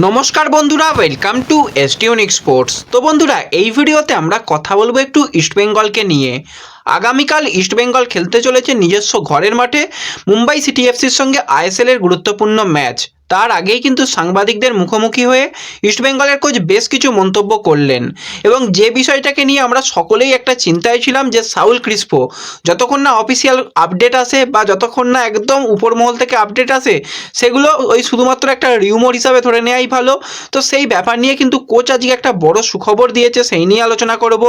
নমস্কার বন্ধুরা welcome to এসটিউনিক sports তো বন্ধুরা, এই ভিডিওতে আমরা কথা বলব একটু ইস্টবেঙ্গলকে নিয়ে। আগামীকাল ইস্টবেঙ্গল খেলতে চলেছে নিজস্ব ঘরের মাঠে, মুম্বাই সিটি এফসির সঙ্গে আইএসএল এর গুরুত্বপূর্ণ ম্যাচ তার আগেই কিন্তু সাংবাদিকদের মুখোমুখি হয়ে ইস্টবেঙ্গলের কোচ বেশ কিছু মন্তব্য করলেন। এবং যে বিষয়টাকে নিয়ে আমরা সকলেই একটা চিন্তায় ছিলাম যে, সাউল ক্রিস্পো, যতক্ষণ না অফিসিয়াল আপডেট আসে বা যতক্ষণ না একদম উপরমহল থেকে আপডেট আসে, সেগুলো ওই শুধুমাত্র একটা রিউমর হিসাবে ধরে নেওয়াই ভালো। তো সেই ব্যাপার নিয়ে কিন্তু কোচ আজকে একটা বড় সুখবর দিয়েছে, সেই নিয়ে আলোচনা করব।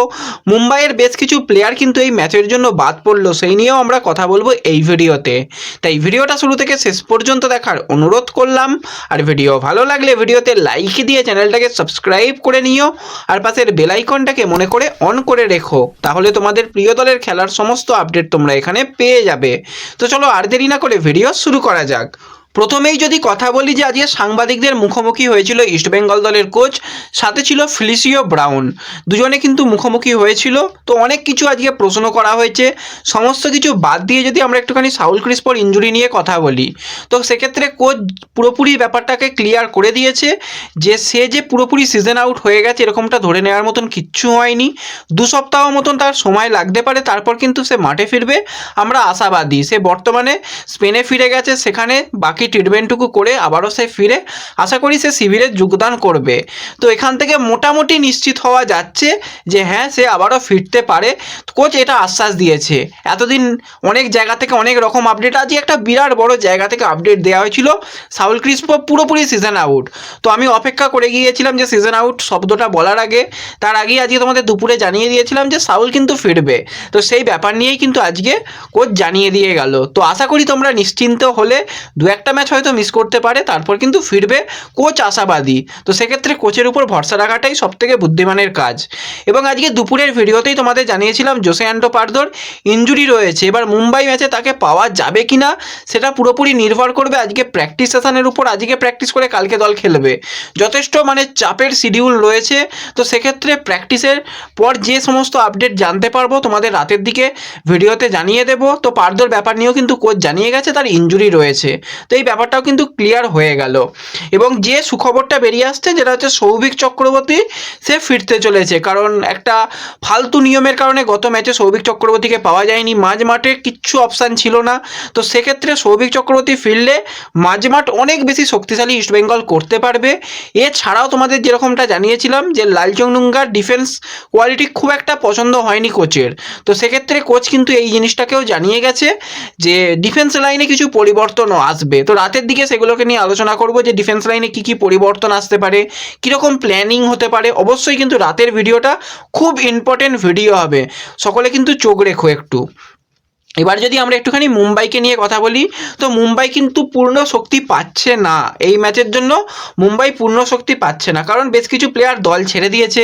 মুম্বাইয়ের বেশ কিছু প্লেয়ার কিন্তু এই ম্যাচের জন্য বাদ পড়ল, সেই নিয়েও আমরা কথা বলব এই ভিডিওতে। তাই ভিডিওটা শুরু থেকে শেষ পর্যন্ত দেখার অনুরোধ করলাম। আর ভিডিও ভালো লাগলে ভিডিওতে লাইক দিয়ে চ্যানেলটাকে সাবস্ক্রাইব করে নিও। আর পাশের বেলাইকনটাকে মনে করে অন করে রেখো। তাহলে তোমাদের প্রিয় দলের খেলার সমস্ত আপডেট তোমরা এখানে পেয়ে যাবে। তো চলো আর দেরি না করে ভিডিও শুরু করা যাক। প্রথমেই যদি কথা বলি যে আজকে সাংবাদিকদের মুখোমুখি হয়েছিল ইস্টবেঙ্গল দলের কোচ সাথে ছিল ফিলিসিও ব্রাউন দুজনে কিন্তু মুখোমুখি হয়েছিল। তো অনেক কিছু আজকে প্রশ্ন করা হয়েছে। সমস্ত কিছু বাদ দিয়ে যদি আমরা একটুখানি সাউল ক্রিস্পর ইঞ্জুরি নিয়ে কথা বলি, তো সেক্ষেত্রে কোচ পুরোপুরি ব্যাপারটাকে ক্লিয়ার করে দিয়েছে যে সে যে পুরোপুরি সিজন আউট হয়ে গেছে এরকমটা ধরে নেওয়ার মতন কিচ্ছু হয়নি। দু সপ্তাহ মতন তার সময় লাগতে পারে, তারপর কিন্তু সে মাঠে ফিরবে। আমরা আশাবাদী, সে বর্তমানে স্পেনে ফিরে গেছে, সেখানে বাকি ট্রিটমেন্টটুকু করে আবারও সে ফিরে? আশা করি সে শিবিরে যোগদান করবে। তো এখান থেকে মোটামুটি নিশ্চিত হওয়া যাচ্ছে যে হ্যাঁ সে আবারও ফিরতে পারে। কোচ এটা আশ্বাস দিয়েছে। এতদিন অনেক জায়গা থেকে অনেক রকম আপডেট আজকে একটা বিরাট বড় জায়গা থেকে আপডেট দেওয়া হয়েছিল, সাউল ক্রিস্পো পুরোপুরি সিজন আউট তো আমি অপেক্ষা করে গিয়েছিলাম যে সিজন আউট শব্দটা বলার আগে। তার আগেই আজকে তোমাদের দুপুরে জানিয়ে দিয়েছিলাম যে সাউল কিন্তু ফিরবে। তো সেই ব্যাপার নিয়েই কিন্তু আজকে কোচ জানিয়ে দিয়ে গেল। তো আশা করি তোমরা নিশ্চিন্ত হলে দু একটা ম্যাচ হয়তো মিস করতে পারে, তারপর কিন্তু ফিরবে কোচ আশাবাদী। তো সেক্ষেত্রে কোচের উপর ভরসা রাখাটাই সব থেকে বুদ্ধিমানের কাজ। এবং আজকে দুপুরের ভিডিওতেই তোমাদের জানিয়েছিলাম জোসে অ্যান্ডো পার্দোর ইঞ্জুরি রয়েছে। এবার মুম্বাই ম্যাচে তাকে পাওয়া যাবে কি না সেটা পুরোপুরি নির্ভর করবে আজকে প্র্যাকটিস সেশনের উপর। আজকে প্র্যাকটিস করে কালকে দল খেলবে। যথেষ্ট মানে চাপের শিডিউল রয়েছে। তো সেক্ষেত্রে প্র্যাকটিসের পর যে সমস্ত আপডেট জানতে পারব, তোমাদের রাতের দিকে ভিডিওতে জানিয়ে দেবো। তো পার্দোর ব্যাপার নিয়েও কিন্তু কোচ জানিয়ে গেছে, তার ইঞ্জুরি রয়েছে। তো এই ব্যাপারটাও কিন্তু ক্লিয়ার হয়ে গেল। এবং যে সুখবরটা বেরিয়ে আসছে, যেটা হচ্ছে সৌভিক চক্রবর্তী, সে ফিরতে চলেছে। কারণ একটা ফালতু নিয়মের কারণে গত ম্যাচে সৌভিক চক্রবর্তীকে পাওয়া যায়নি। মাঝ মাঠে কিচ্ছু অপশান ছিল না। তো সেক্ষেত্রে সৌভিক চক্রবর্তী ফিরলে মাঝমাঠ অনেক বেশি শক্তিশালী ইস্টবেঙ্গল করতে পারবে। এছাড়াও তোমাদের যেরকমটা জানিয়েছিলাম যে লালচংডুঙ্গার ডিফেন্স কোয়ালিটি খুব একটা পছন্দ হয়নি কোচের। তো সেক্ষেত্রে কোচ কিন্তু এই জিনিসটাকেও জানিয়ে গেছে যে ডিফেন্স লাইনে কিছু পরিবর্তনও আসবে। তো রাতের দিকে সেগুলোকে নিয়ে আলোচনা করব যে ডিফেন্স লাইনে কী কী পরিবর্তন আসতে পারে, কীরকম প্ল্যানিং হতে পারে। অবশ্যই কিন্তু রাতের ভিডিওটা খুব ইম্পর্টেন্ট ভিডিও হবে। সকলে কিন্তু চোখ রেখো একটু। এবার যদি আমরা একটুখানি মুম্বাইকে নিয়ে কথা বলি, তো মুম্বাই কিন্তু পূর্ণ শক্তি পাচ্ছে না। এই ম্যাচের জন্য মুম্বাই পূর্ণ শক্তি পাচ্ছে না। কারণ বেশ কিছু প্লেয়ার দল ছেড়ে দিয়েছে।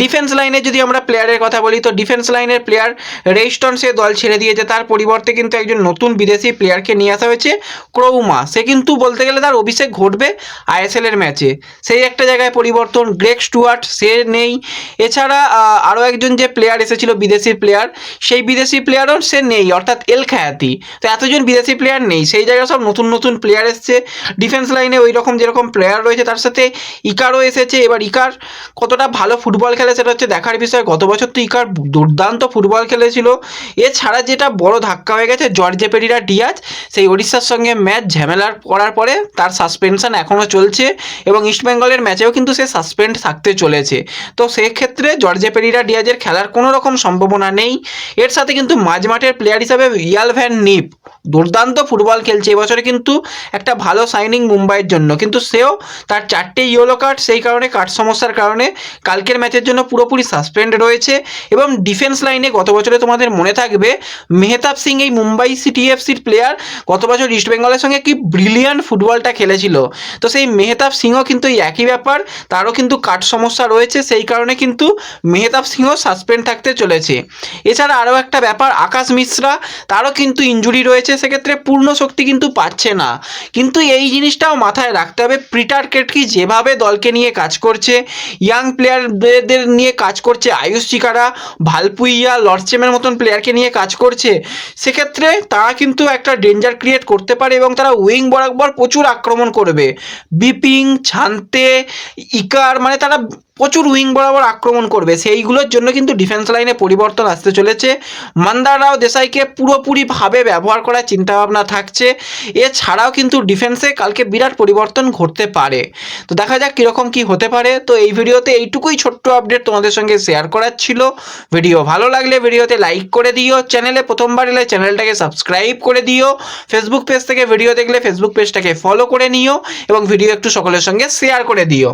ডিফেন্স লাইনে যদি আমরা প্লেয়ারের কথা বলি, তো ডিফেন্স লাইনের প্লেয়ার রেইস্টন সে দল ছেড়ে দিয়েছে। তার পরিবর্তে কিন্তু একজন নতুন বিদেশি প্লেয়ারকে নিয়ে আসা হয়েছে ক্রৌমা সে কিন্তু বলতে গেলে তার অভিষেক ঘটবে আইএসএলের ম্যাচে। সেই একটা জায়গায় পরিবর্তন গ্রেক স্টুয়ার্ট, সে নেই। এছাড়া আরও একজন যে প্লেয়ার এসেছিল, বিদেশি প্লেয়ার সেই বিদেশি প্লেয়ারও সে নেই। অর্থাৎ এল খায়াতি। তো এতজন বিদেশি প্লেয়ার নেই, সেই জায়গায় সব নতুন নতুন প্লেয়ার এসছে। ডিফেন্স লাইনে ওই রকম যেরকম প্লেয়ার রয়েছে, তার সাথে ইকারও এসেছে। এবার ইকার কতটা ভালো ফুটবল খেলে সেটা হচ্ছে দেখার বিষয়। গত বছর তো ইকার দুর্দান্ত ফুটবল খেলেছিল। এছাড়া যেটা বড় ধাক্কা হয়ে গেছে, জর্জে পেরিরা ডিয়াজ। সেই ওড়িশার সঙ্গে ম্যাচ ঝামেলার করার পরে তার সাসপেনশন এখনও চলছে এবং ইস্টবেঙ্গলের ম্যাচেও কিন্তু সে সাসপেন্ড থাকতে চলেছে। তো সেক্ষেত্রে জর্জে পেরিরা ডিয়াজের খেলার কোনো রকম সম্ভাবনা নেই। এর সাথে কিন্তু মাঝমাঠের প্লেয়ার হিসাবে ইয়াল ভ্যান নিপ। দুর্দান্ত ফুটবল খেলছে। এবছরে কিন্তু একটা ভালো সাইনিং মুম্বাইয়ের জন্য। কিন্তু সেও তার চারটে ইয়েলো কার্ড সেই কারণে কার্ড সমস্যার কারণে কালকের ম্যাচের জন্য পুরোপুরি সাসপেন্ড রয়েছে এবং ডিফেন্স লাইনে গত বছরে তোমাদের মনে থাকবে মেহতাব সিং এই মুম্বাই সিটি এফসির প্লেয়ার গত বছর ইস্টবেঙ্গলের সঙ্গে কি ব্রিলিয়ান্ট ফুটবলটা খেলেছিল। তো সেই মেহতাব সিংও কিন্তু এই একই ব্যাপার, তারও কিন্তু কাঠ সমস্যা রয়েছে, সেই কারণে কিন্তু মেহতাব সিংও সাসপেন্ড থাকতে চলেছে। এছাড়া আরও একটা ব্যাপার, আকাশ মিশ্রা, তারও কিন্তু ইঞ্জুরি রয়েছে সেক্ষেত্রে পূর্ণ শক্তি কিন্তু পাচ্ছে না। কিন্তু এই জিনিসটাও মাথায় রাখতে হবে পিটার কেটকি যেভাবে দলকে নিয়ে কাজ করছে ইয়াং প্লেয়ারদের নিয়ে কাজ করছে, আয়ুষ চিকারা ভালপুইয়া লর্চেমের মতন প্লেয়ারকে নিয়ে কাজ করছে, সেক্ষেত্রে তারা কিন্তু একটা ডেঞ্জার ক্রিয়েট করতে পারে এবং তারা উইং বরাবর প্রচুর আক্রমণ করবে। বিপিং ছান্তে ইকার মানে তারা প্রচুর উইং বরাবর আক্রমণ করবে। সেইগুলোর জন্য কিন্তু ডিফেন্স লাইনে পরিবর্তন আসতে চলেছে। মান্দারাও দেশাইকে পুরোপুরিভাবে ব্যবহার করার চিন্তাভাবনা থাকছে। এছাড়াও কিন্তু ডিফেন্সে কালকে বিরাট পরিবর্তন ঘটতে পারে। তো দেখা যাক কীরকম কি হতে পারে। তো এই ভিডিওতে এইটুকুই ছোট্ট আপডেট তোমাদের সঙ্গে শেয়ার করার ছিল। ভিডিও ভালো লাগলে ভিডিওতে লাইক করে দিও। চ্যানেলে প্রথমবার এলে চ্যানেলটাকে সাবস্ক্রাইব করে দিও। ফেসবুক পেজ থেকে ভিডিও দেখলে ফেসবুক পেজটাকে ফলো করে নিও এবং ভিডিও একটু সকলের সঙ্গে শেয়ার করে দিও।